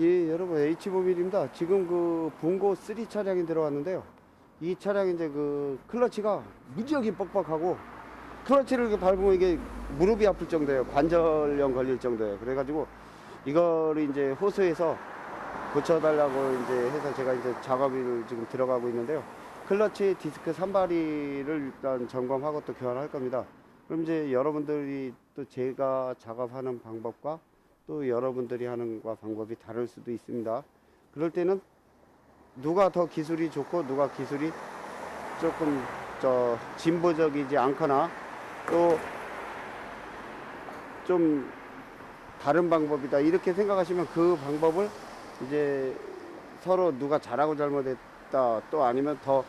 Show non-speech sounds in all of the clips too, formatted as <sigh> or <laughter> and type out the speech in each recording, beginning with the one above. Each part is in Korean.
예, 여러분 H 모빌입니다. 지금 그 봉고 3 차량이 들어왔는데요. 이 차량 이제 그 클러치가 무지하게 뻑뻑하고 클러치를 밟으면 이게 무릎이 아플 정도예요. 관절염 걸릴 정도예요. 그래가지고 이거를 이제 호수에서 고쳐달라고 이제 해서 제가 이제 작업을 지금 들어가고 있는데요. 클러치 디스크 산발이를 일단 점검하고 또 교환할 겁니다. 그럼 이제 여러분들이 또 제가 작업하는 방법과 또 여러분들이 하는 과 방법이 다를 수도 있습니다. 그럴 때는 누가 더 기술이 좋고 누가 기술이 조금 저 진보적이지 않거나 또 좀 다른 방법이다 이렇게 생각하시면 그 방법을 이제 서로 누가 잘하고 잘못했다 또 아니면 더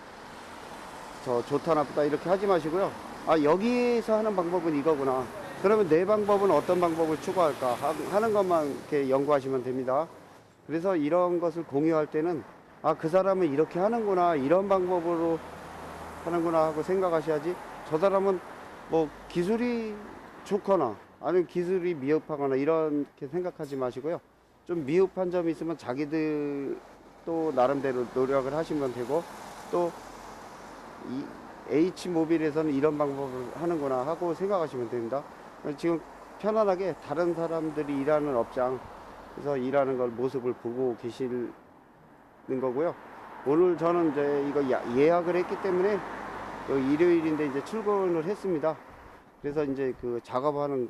더 좋다 나쁘다 이렇게 하지 마시고요. 아 여기서 하는 방법은 이거구나. 그러면 내 방법은 어떤 방법을 추구할까 하- 하는 것만 이렇게 연구하시면 됩니다. 그래서 이런 것을 공유할 때는 아 그 사람은 이렇게 하는구나 이런 방법으로 하는구나 하고 생각하셔야지 저 사람은 뭐 기술이 좋거나 아니면 기술이 미흡하거나 이렇게 생각하지 마시고요. 좀 미흡한 점이 있으면 자기들 또 나름대로 노력을 하시면 되고 또이 H 모빌에서는 이런 방법을 하는구나 하고 생각하시면 됩니다. 지금 편안하게 다른 사람들이 일하는 업장에서 일하는 걸 모습을 보고 계시는 거고요. 오늘 저는 이제 이거 야- 예약을 했기 때문에 일요일인데 이제 출근을 했습니다. 그래서 이제 그 작업하는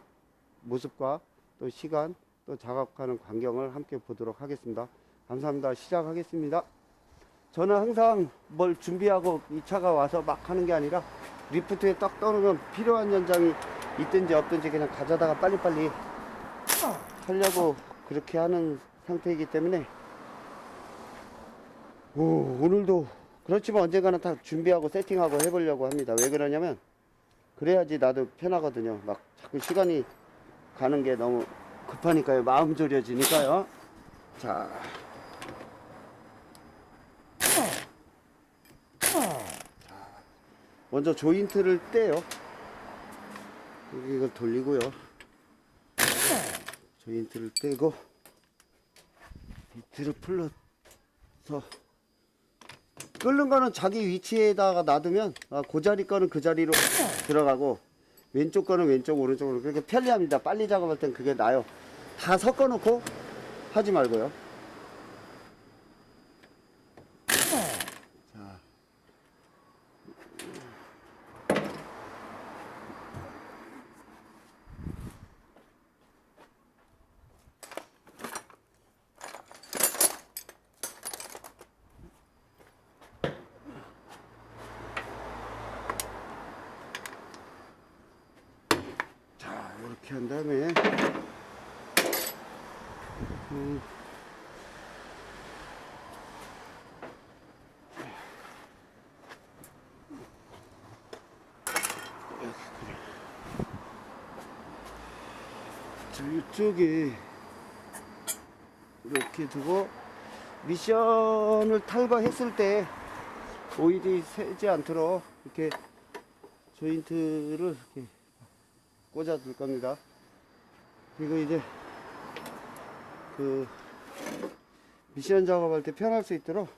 모습과 또 시간 또 작업하는 광경을 함께 보도록 하겠습니다. 감사합니다. 시작하겠습니다. 저는 항상 뭘 준비하고 이 차가 와서 막 하는 게 아니라 리프트에 딱 떠오르면 필요한 연장이 있든지 없든지 그냥 가져다가 빨리빨리 하려고 그렇게 하는 상태이기 때문에 오, 오늘도 그렇지만 언젠가는 다 준비하고 세팅하고 해보려고 합니다. 왜 그러냐면 그래야지 나도 편하거든요. 막 자꾸 시간이 가는 게 너무 급하니까요. 마음 졸여지니까요. 자. 먼저 조인트를 떼요. 여기 이걸 돌리고요. 조인트를 떼고 밑으로 풀러서 끓는 거는 자기 위치에다가 놔두면 아, 그 자리 거는 그 자리로 들어가고 왼쪽 거는 왼쪽 오른쪽으로 그렇게 편리합니다. 빨리 작업할 땐 그게 나요. 다 섞어 놓고 하지 말고요. 자. 자, 이렇게 한 다음에 음, 자, 이쪽에 이렇게 두고 미션을 탈거했을 때 오일이 새지 않도록 이렇게 조인트를 이렇게 꽂아 둘 겁니다. 그리고 이제 그 미션 작업할 때 편할 수 있도록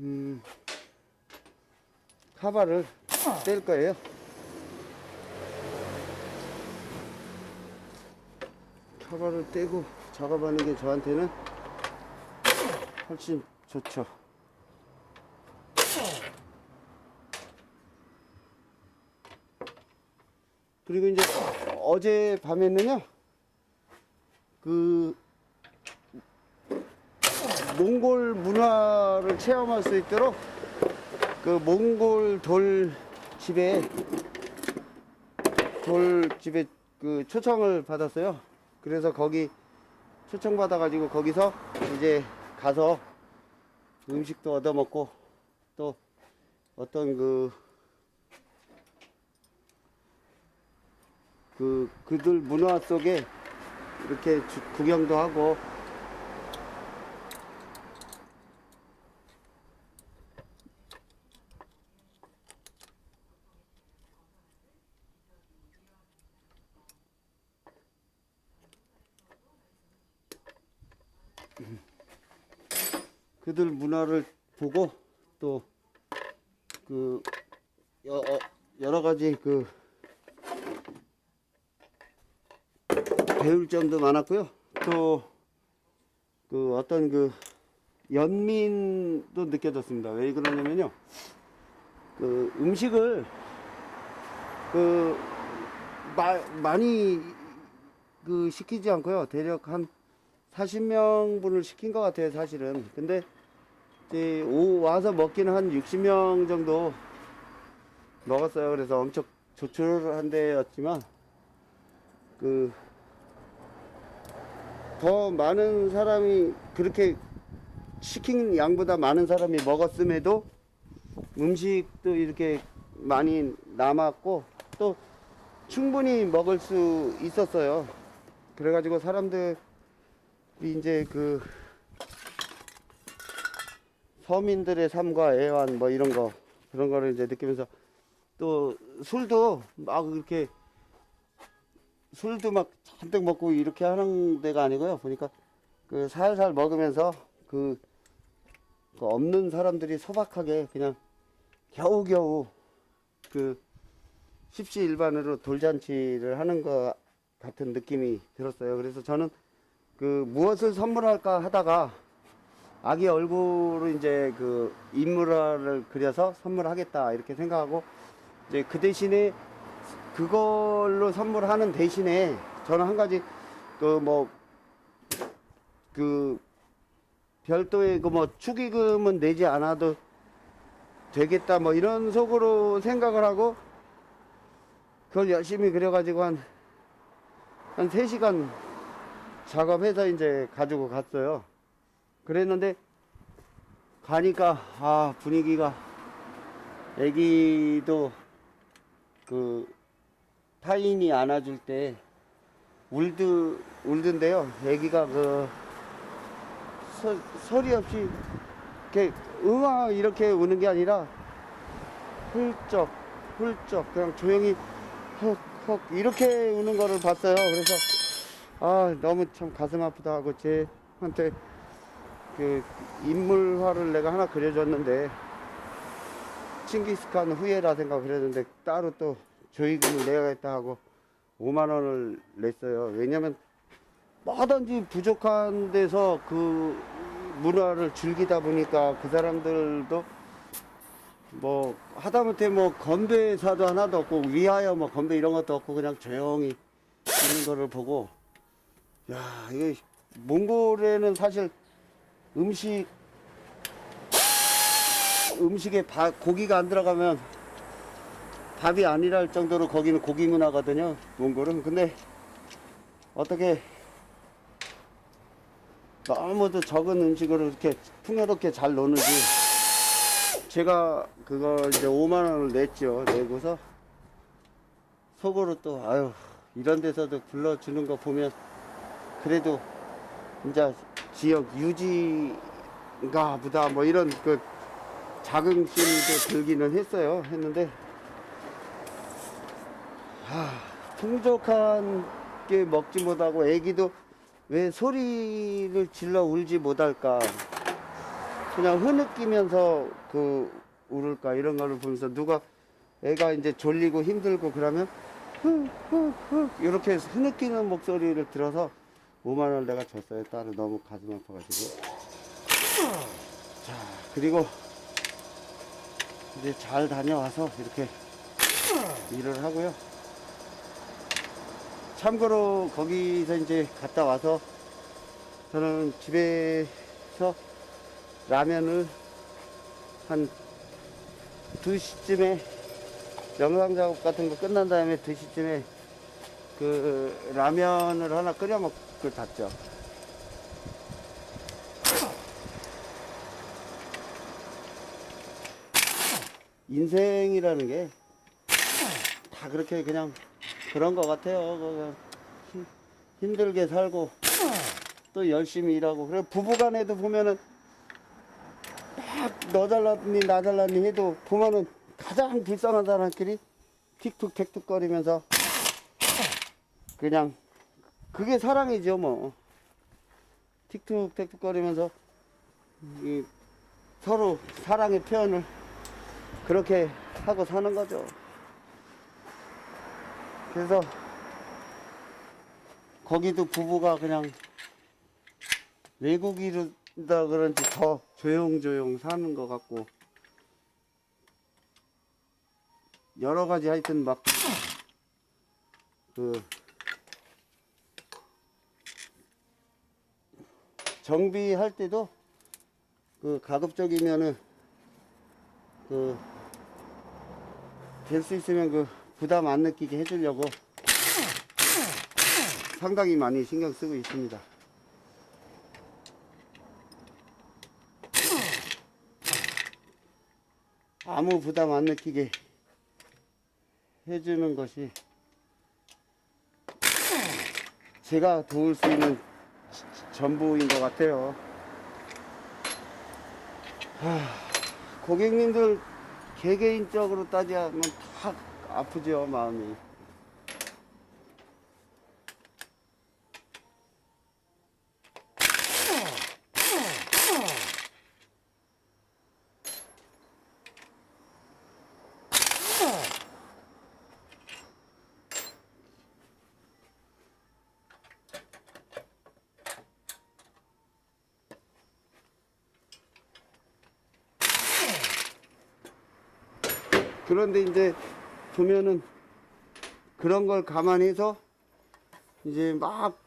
음 카바를 뗄 거예요. 카바를 떼고 작업하는 게 저한테는 훨씬 좋죠. 그리고 이제 어제 밤에는요, 그, 몽골 문화를 체험할 수 있도록 그 몽골 돌 집에, 돌 집에 그 초청을 받았어요. 그래서 거기 초청받아가지고 거기서 이제 가서 음식도 얻어먹고 또 어떤 그 그 그들 문화 속에 이렇게 주- 구경도 하고 그들 문화를 보고 또 그 여러 가지 그 배울 점도 많았고요. 또 그 어떤 그 연민도 느껴졌습니다. 왜 그러냐면요. 그 음식을 그 마, 많이 그 시키지 않고요. 대략 한 40명분을 시킨 것 같아요, 사실은. 근데 오 와서 먹기는 한 60명 정도 먹었어요. 그래서 엄청 조촐한 데였지만 그 더 많은 사람이 그렇게 시킨 양보다 많은 사람이 먹었음에도 음식도 이렇게 많이 남았고 또 충분히 먹을 수 있었어요. 그래가지고 사람들이 이제 그 서민들의 삶과 애환 뭐 이런 거 그런 거를 이제 느끼면서 또 술도 막 이렇게 술도 막 잔뜩 먹고 이렇게 하는 데가 아니고요. 보니까 그 살살 먹으면서 그, 그 없는 사람들이 소박하게 그냥 겨우겨우 그 십시일반으로 돌잔치를 하는 것 같은 느낌이 들었어요. 그래서 저는 그 무엇을 선물할까 하다가 아기 얼굴로 이제 그 인물화를 그려서 선물하겠다 이렇게 생각하고 이제 그 대신에 그걸로 선물하는 대신에 저는 한 가지 그 뭐 그 별도의 그 뭐 축의금은 내지 않아도 되겠다 뭐 이런 속으로 생각을 하고 그걸 열심히 그려가지고 한, 한 3시간 작업해서 이제 가지고 갔어요. 그랬는데 가니까 아 분위기가 애기도 그 타인이 안아줄 때 울드 울던데요. 애기가 그 소, 소리 없이 이렇게 으아 이렇게 우는 게 아니라 훌쩍 훌쩍 그냥 조용히 헉헉 이렇게 우는 거를 봤어요. 그래서 아 너무 참 가슴 아프다 하고 쟤한테 그 인물화를 내가 하나 그려줬는데 칭기스칸 후예라 생각 그랬는데 따로 또 조이금을 내야겠다 하고 5만 원을 냈어요. 왜냐면 뭐든지 부족한 데서 그 문화를 즐기다 보니까 그 사람들도 뭐 하다못해 뭐 건배사도 하나도 없고 위하여 뭐 건배 이런 것도 없고 그냥 조용히 있는 거를 보고 야 이게 몽골에는 사실 음식 음식에 밥, 고기가 안 들어가면 밥이 아니랄 정도로 거기는 고기 문화거든요 몽골은. 근데 어떻게 너무도 적은 음식으로 이렇게 풍요롭게 잘 노는지. 제가 그걸 이제 5만 원을 냈죠 내고서. 속으로 또 아유 이런 데서도 불러주는 거 보면 그래도 이제 지역 유지인가 보다 뭐 이런 그 자긍심도 들기는 했어요. 했는데 하, 풍족한 게 먹지 못하고 애기도 왜 소리를 질러 울지 못할까? 그냥 흐느끼면서 그 울을까? 이런 거를 보면서 누가 애가 이제 졸리고 힘들고 그러면 흑흑흑 이렇게 흐느끼는 목소리를 들어서 5만 원 내가 줬어요. 딸은 너무 가슴 아파가지고. 자 그리고 이제 잘 다녀와서 이렇게 일을 하고요. 참고로 거기서 이제 갔다 와서 저는 집에서 라면을 한 2시쯤에 영상 작업 같은 거 끝난 다음에 2시쯤에 그 라면을 하나 끓여 먹고 잤죠. 인생이라는 게 다 그렇게 그냥 그런 것 같아요. 힘- 힘들게 살고 또 열심히 일하고 그래 부부간에도 보면은 막너 잘났니 나 잘났니 해도 보면은 가장 불쌍한 사람끼리 틱툭 틱툭 거리면서 그냥 그게 사랑이죠 뭐 틱툭틱툭 거리면서 이 서로 사랑의 표현을 그렇게 하고 사는 거죠. 그래서 거기도 부부가 그냥 외국이다 그런지 더 조용조용 사는 것 같고 여러 가지 하여튼 막 그 정비할 때도 그 가급적이면은 그 될 수 있으면 그 부담 안 느끼게 해주려고 상당히 많이 신경 쓰고 있습니다. 아무 부담 안 느끼게 해주는 것이 제가 도울 수 있는 전부인 것 같아요. 하, 고객님들 개개인적으로 따지면 다 아프죠, 마음이. 그런데 이제 보면은 그런 걸 감안해서 이제 막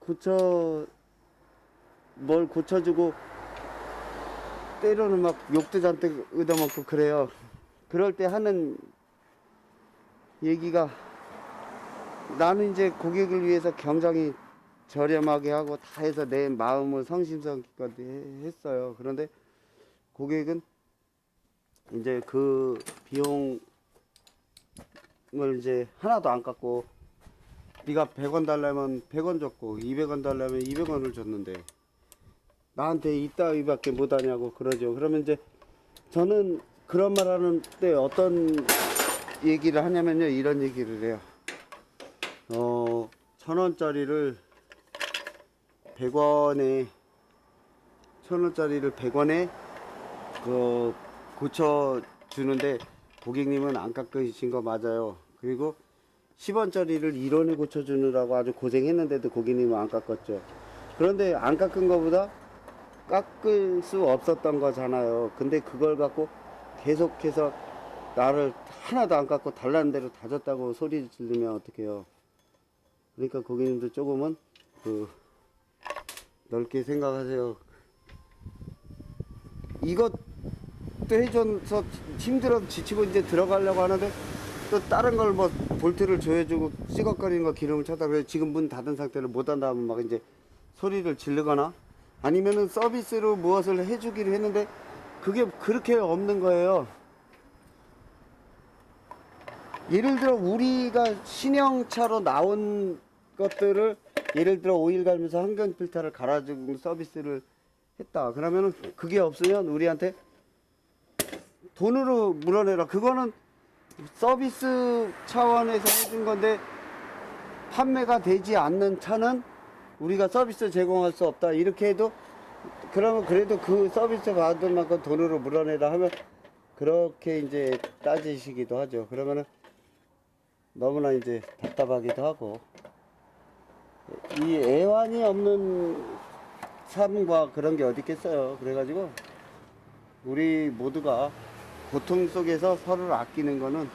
고쳐 뭘 고쳐주고 때로는 막 욕도 잔뜩 얻어먹고 그래요. 그럴 때 하는 얘기가 나는 이제 고객을 위해서 굉장히 저렴하게 하고 다 해서 내 마음을 성심성의껏 해- 했어요. 그런데 고객은 이제 그 비용을 이제 하나도 안 깎고 네가 100원 달라면 100원 줬고 200원 달라면 200원을 줬는데 나한테 이따위밖에 못 하냐고 그러죠. 그러면 이제 저는 그런 말 하는 때 어떤 얘기를 하냐면요. 이런 얘기를 해요. 어, 천 원짜리를 100원에 천 원짜리를 100원에 그 고쳐 주는데 고객님은 안 깎으신 거 맞아요. 그리고 10원짜리를 1원에 고쳐 주느라고 아주 고생했는데도 고객님은 안 깎았죠. 그런데 안 깎은 거보다 깎을 수 없었던 거잖아요. 근데 그걸 갖고 계속해서 나를 하나도 안 깎고 달라는 대로 다 줬다고 소리 지르면 어떡해요. 그러니까 고객님도 조금은 그 넓게 생각하세요. 이것 도 해줘서 힘들어서 지치고 이제 들어가려고 하는데 또 다른 걸 뭐 볼트를 조여주고 찌걱거리는 거 기름을 차다 그래 지금 문 닫은 상태로 못 한다 하면 막 이제 소리를 지르거나 아니면은 서비스로 무엇을 해주기로 했는데 그게 그렇게 없는 거예요. 예를 들어 우리가 신형차로 나온 것들을 예를 들어 오일 갈면서 환경 필터를 갈아주는 서비스를 했다. 그러면은 그게 없으면 우리한테 돈으로 물어내라. 그거는 서비스 차원에서 해준 건데 판매가 되지 않는 차는 우리가 서비스 제공할 수 없다. 이렇게 해도 그러면 그래도 그 서비스 받은 만큼 돈으로 물어내라 하면 그렇게 이제 따지시기도 하죠. 그러면은 너무나 이제 답답하기도 하고 이 애환이 없는 삶과 그런 게 어디 있겠어요. 그래가지고 우리 모두가 고통 속에서 서로를 아끼는 거는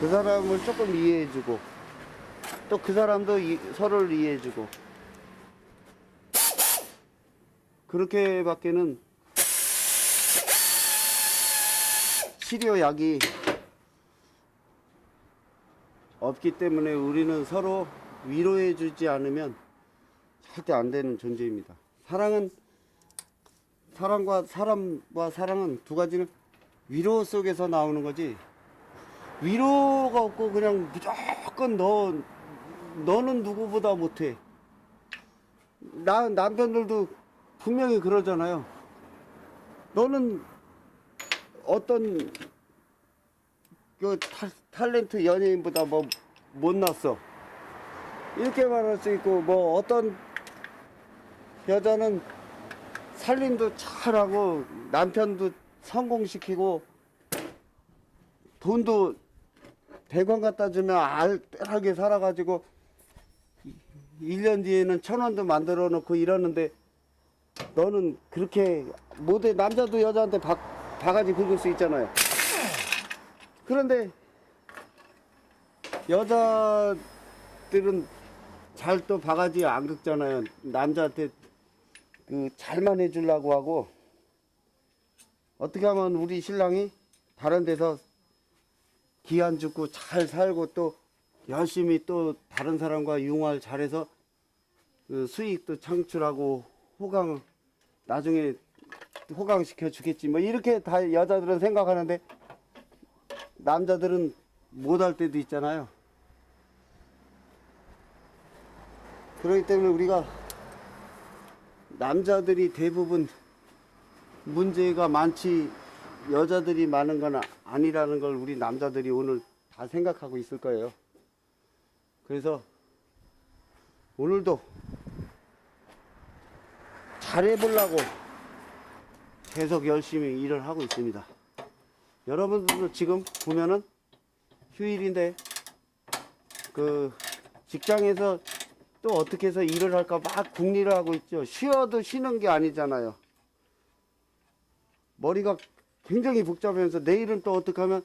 그 사람을 조금 이해해주고 또 그 사람도 이- 서로를 이해해주고 그렇게밖에는 치료약이 없기 때문에 우리는 서로 위로해주지 않으면 절대 안 되는 존재입니다. 사랑은 사랑과 사람과 사랑은 두 가지는 위로 속에서 나오는 거지 위로가 없고 그냥 무조건 너 너는 누구보다 못해. 나 남편들도 분명히 그러잖아요. 너는 어떤 그 타, 탤런트 연예인보다 뭐 못났어. 이렇게 말할 수 있고 뭐 어떤 여자는 살림도 잘하고 남편도 성공시키고 돈도 100원 갖다 주면 알뜰하게 살아가지고 1년 뒤에는 천 원도 만들어 놓고 이러는데 너는 그렇게 못해 남자도 여자한테 바, 바가지 긁을 수 있잖아요. 그런데 여자들은 잘 또 바가지 안 긁잖아요. 남자한테 그 잘만 해주려고 하고 어떻게 하면 우리 신랑이 다른 데서 기한 죽고 잘 살고 또 열심히 또 다른 사람과 융화를 잘해서 그 수익도 창출하고 호강 나중에 호강시켜 주겠지 뭐 이렇게 다 여자들은 생각하는데 남자들은 못할 때도 있잖아요. 그렇기 때문에 우리가 남자들이 대부분 문제가 많지 여자들이 많은 건 아니라는 걸 우리 남자들이 오늘 다 생각하고 있을 거예요. 그래서 오늘도 잘해보려고 계속 열심히 일을 하고 있습니다. 여러분들도 지금 보면은 휴일인데 그 직장에서 또 어떻게 해서 일을 할까 막 궁리를 하고 있죠. 쉬어도 쉬는 게 아니잖아요. 머리가 굉장히 복잡하면서 내일은 또 어떻게 하면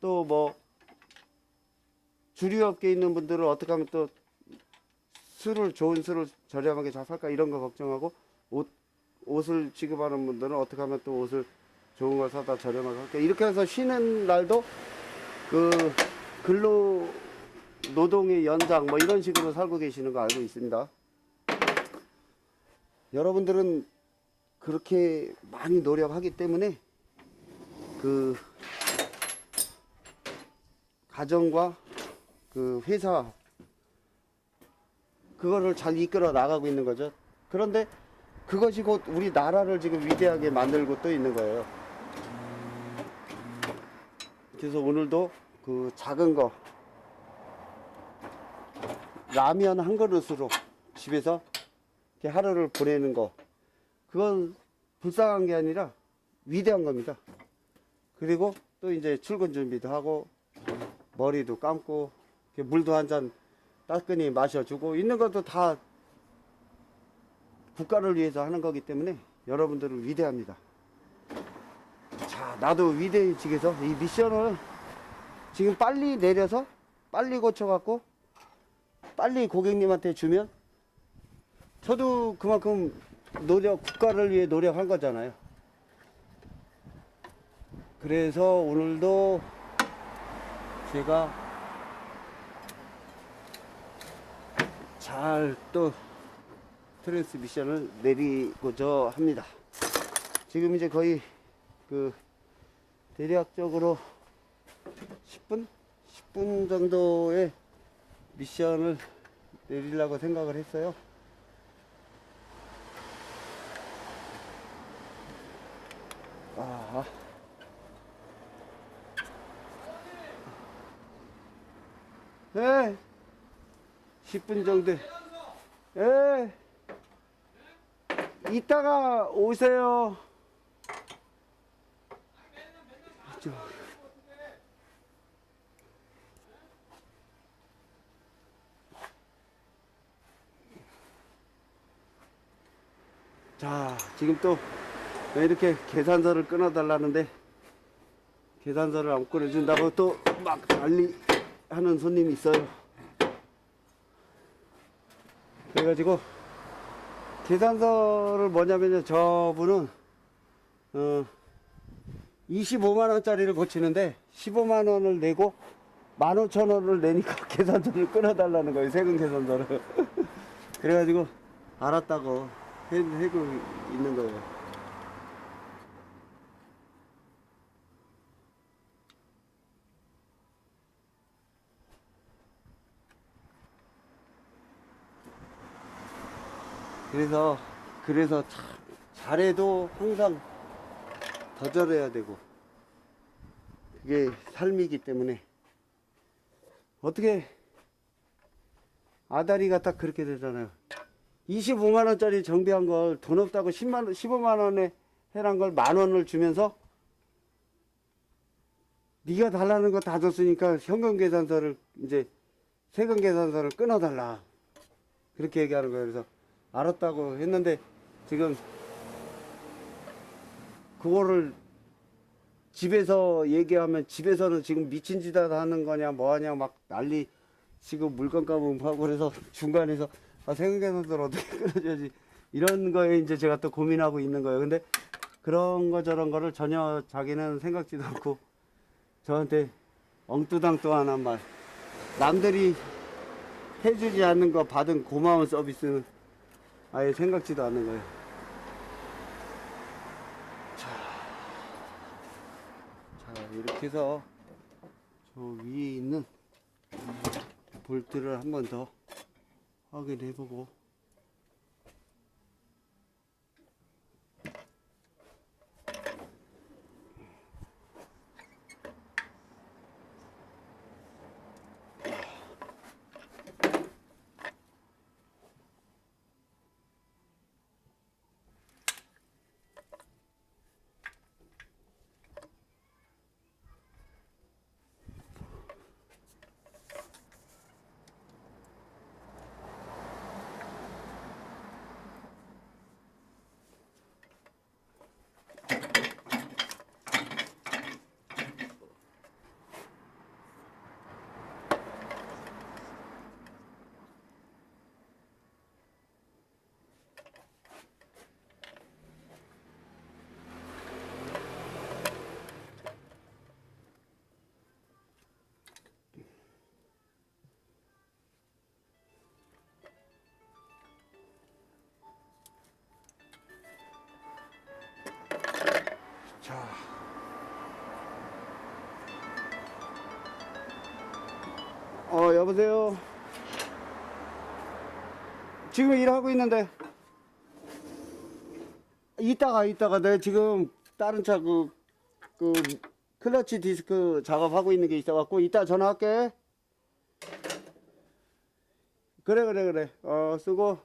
또 뭐 주류업계에 있는 분들은 어떻게 하면 또 술을 좋은 술을 저렴하게 잘 살까 이런 거 걱정하고 옷 옷을 취급하는 분들은 어떻게 하면 또 옷을 좋은 걸 사다 저렴하게 할까 이렇게 해서 쉬는 날도 그 근로 노동의 연장 뭐 이런 식으로 살고 계시는 거 알고 있습니다. 여러분들은 그렇게 많이 노력하기 때문에 그 가정과 그 회사 그거를 잘 이끌어 나가고 있는 거죠. 그런데 그것이 곧 우리 나라를 지금 위대하게 만들고 또 있는 거예요. 그래서 오늘도 그 작은 거 라면 한 그릇으로 집에서 하루를 보내는 거 그건 불쌍한 게 아니라 위대한 겁니다. 그리고 또 이제 출근 준비도 하고 머리도 감고 물도 한 잔 따끈히 마셔주고 있는 것도 다 국가를 위해서 하는 거기 때문에 여러분들은 위대합니다. 자, 나도 위대해지겠어. 이 미션을 지금 빨리 내려서 빨리 고쳐갖고 빨리 고객님한테 주면 저도 그만큼 노력, 국가를 위해 노력한 거잖아요. 그래서 오늘도 제가 잘 또 트랜스 미션을 내리고자 합니다. 지금 이제 거의 그 대략적으로 10분? 10분 정도의 미션을 내리려고 생각을 했어요. 아. 네. 10분 정도. 예. 이따가 오세요. 자, 지금 또왜 이렇게 계산서를 끊어달라는데? 계산서를 안 끊어준다고 또 막 난리 하는 손님이 있어요. 그래가지고 계산서를 뭐냐면요 저분은 어 25만 원짜리를 고치는데 15만 원을 내고 15,000원을 내니까 <laughs> 계산서를 끊어달라는 거예요 세금 계산서를. <laughs> 그래가지고 알았다고 해, 해고 있는 거예요 그래서 그래서 참 잘해도 항상 더 잘해야 되고 그게 삶이기 때문에 어떻게 아다리가 딱 그렇게 되잖아요. 25만 원짜리 정비한 걸 돈 없다고 10만 원, 15만 원에 해란 걸 만 원을 주면서 네가 달라는 거 다 줬으니까 현금 계산서를 이제 세금 계산서를 끊어달라 그렇게 얘기하는 거예요. 그래서 알았다고 했는데 지금 그거를 집에서 얘기하면 집에서는 지금 미친 짓 하는 거냐 뭐 하냐 막 난리 지금 물건값은 하고 그래서 <laughs> 중간에서 아, 세금계산서를 어떻게 <laughs> 끊어줘야지 이런 거에 이제 제가 또 고민하고 있는 거예요. 근데 그런 거 저런 거를 전혀 자기는 생각지도 않고 저한테 엉뚜당뚜한한 말 남들이 해주지 않는 거 받은 고마운 서비스는 아예 생각지도 않는 거예요. 자, 이렇게 해서 저 위에 있는 볼트를 한 번 더 확인해 보고 어, 여보세요. 지금 일하고 있는데. 이따가, 이따가. 내가 지금 다른 차 그, 그, 클러치 디스크 작업하고 있는 게 있어갖고, 이따 전화할게. 그래, 그래, 그래. 어, 쓰고.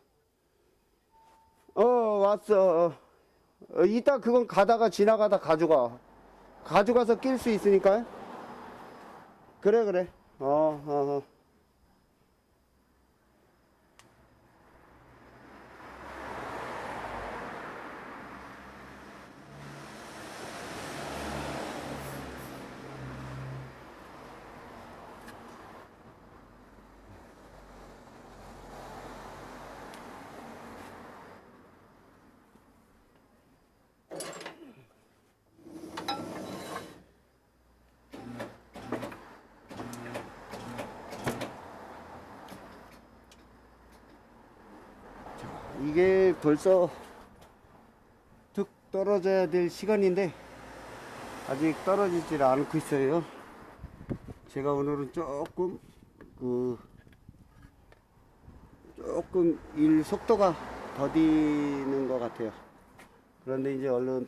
어, 왔어. 어. 어, 이따 그건 가다가 지나가다 가져가. 가져가서 낄 수 있으니까. 그래, 그래. 어, 어, 어. 벌써 툭 떨어져야 될 시간인데 아직 떨어지질 않고 있어요. 제가 오늘은 조금 그 조금 일 속도가 더디는 것 같아요. 그런데 이제 얼른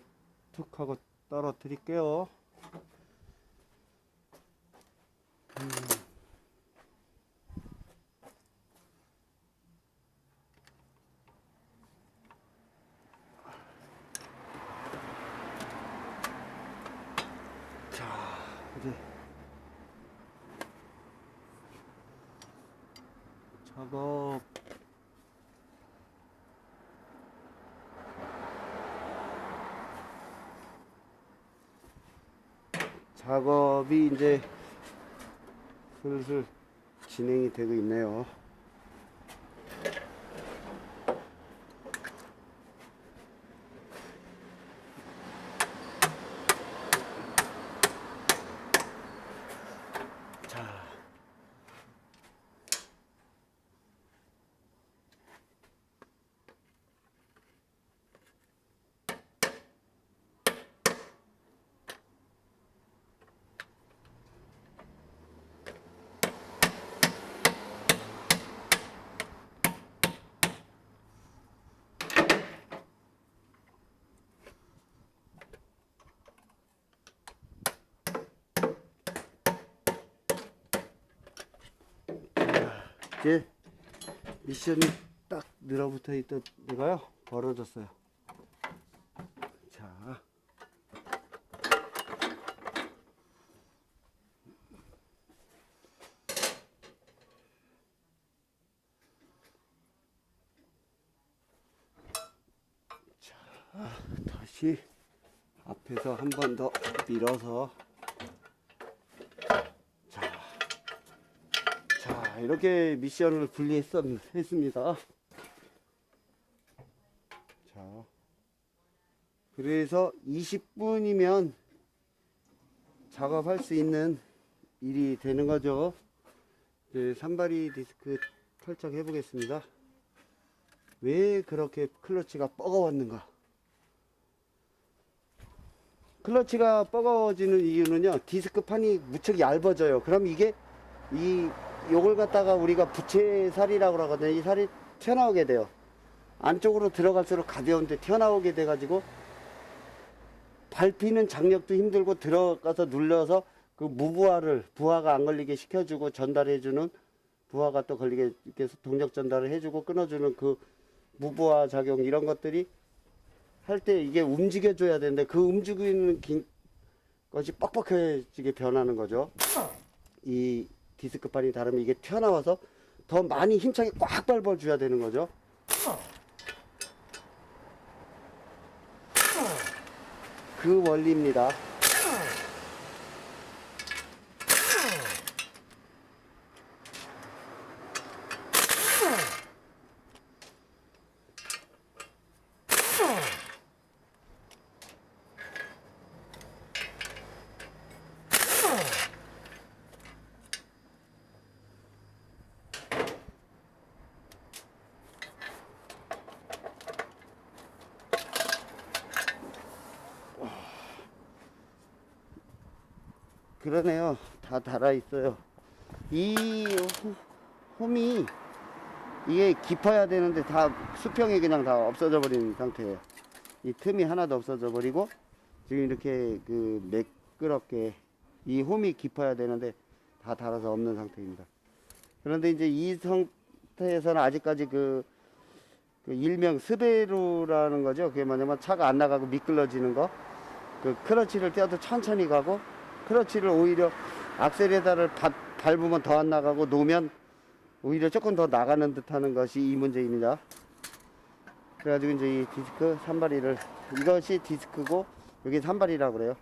툭 하고 떨어뜨릴게요. 자, 이제 작업 작업이 이제 슬슬 진행이 되고 있네요. 자. 이제 미션이 딱 늘어붙어 있던 데가요 벌어졌어요. 자. 자, 다시 앞에서 한 번 더 밀어서 자, 자 이렇게 미션을 분리했습니다. 자, 그래서 20분이면 작업할 수 있는 일이 되는 거죠. 이제 산발이 디스크 탈착해 보겠습니다. 왜 그렇게 클러치가 뻐거웠는가? 클러치가 뻐거워지는 이유는요, 디스크 판이 무척 얇아져요. 그럼 이게, 이, 요걸 갖다가 우리가 부채살이라고 하거든요. 이 살이 튀어나오게 돼요. 안쪽으로 들어갈수록 가벼운데 튀어나오게 돼가지고, 밟히는 장력도 힘들고 들어가서 눌려서 그 무부하를, 부하가 안 걸리게 시켜주고 전달해주는 부하가 또 걸리게 해서 동력 전달을 해주고 끊어주는 그 무부하 작용 이런 것들이 할 때 이게 움직여줘야 되는데 그 움직이는 긴 것이 뻑뻑해지게 변하는 거죠. 이 디스크판이 다르면 이게 튀어나와서 더 많이 힘차게 꽉 밟아줘야 되는 거죠. 그 원리입니다. 그러네요. 다 달아 있어요. 이 호- 홈이 이게 깊어야 되는데 다 수평이 그냥 다 없어져 버린 상태예요. 이 틈이 하나도 없어져 버리고 지금 이렇게 그 매끄럽게 이 홈이 깊어야 되는데 다 달아서 없는 상태입니다. 그런데 이제 이 상태에서는 아직까지 그, 그 일명 스베루라는 거죠. 그게 뭐냐면 차가 안 나가고 미끌러지는 거. 그 크러치를 떼어도 천천히 가고 크러치를 오히려 악셀에다를 바- 밟으면 더 안 나가고 놓으면 오히려 조금 더 나가는 듯 하는 것이 이 문제입니다. 그래가지고 이제 이 디스크 산발이를 이것이 디스크고 여기 산발이라고 그래요.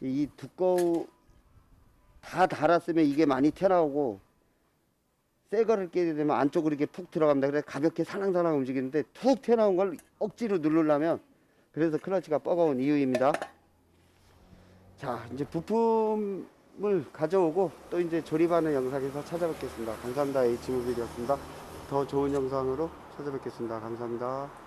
이 두꺼우 다 달았으면 이게 많이 튀어나오고 새 거를 끼게 되면 안쪽으로 이렇게 푹 들어갑니다. 그래서 가볍게 살랑살랑 움직이는데 툭 튀어나온 걸 억지로 누르려면 그래서 클러치가 뻐거운 이유입니다. 자, 이제 부품 을 가져오고 또 이제 조립하는 영상에서 찾아뵙겠습니다. 감사합니다. H무비였습니다. 더 좋은 영상으로 찾아뵙겠습니다. 감사합니다.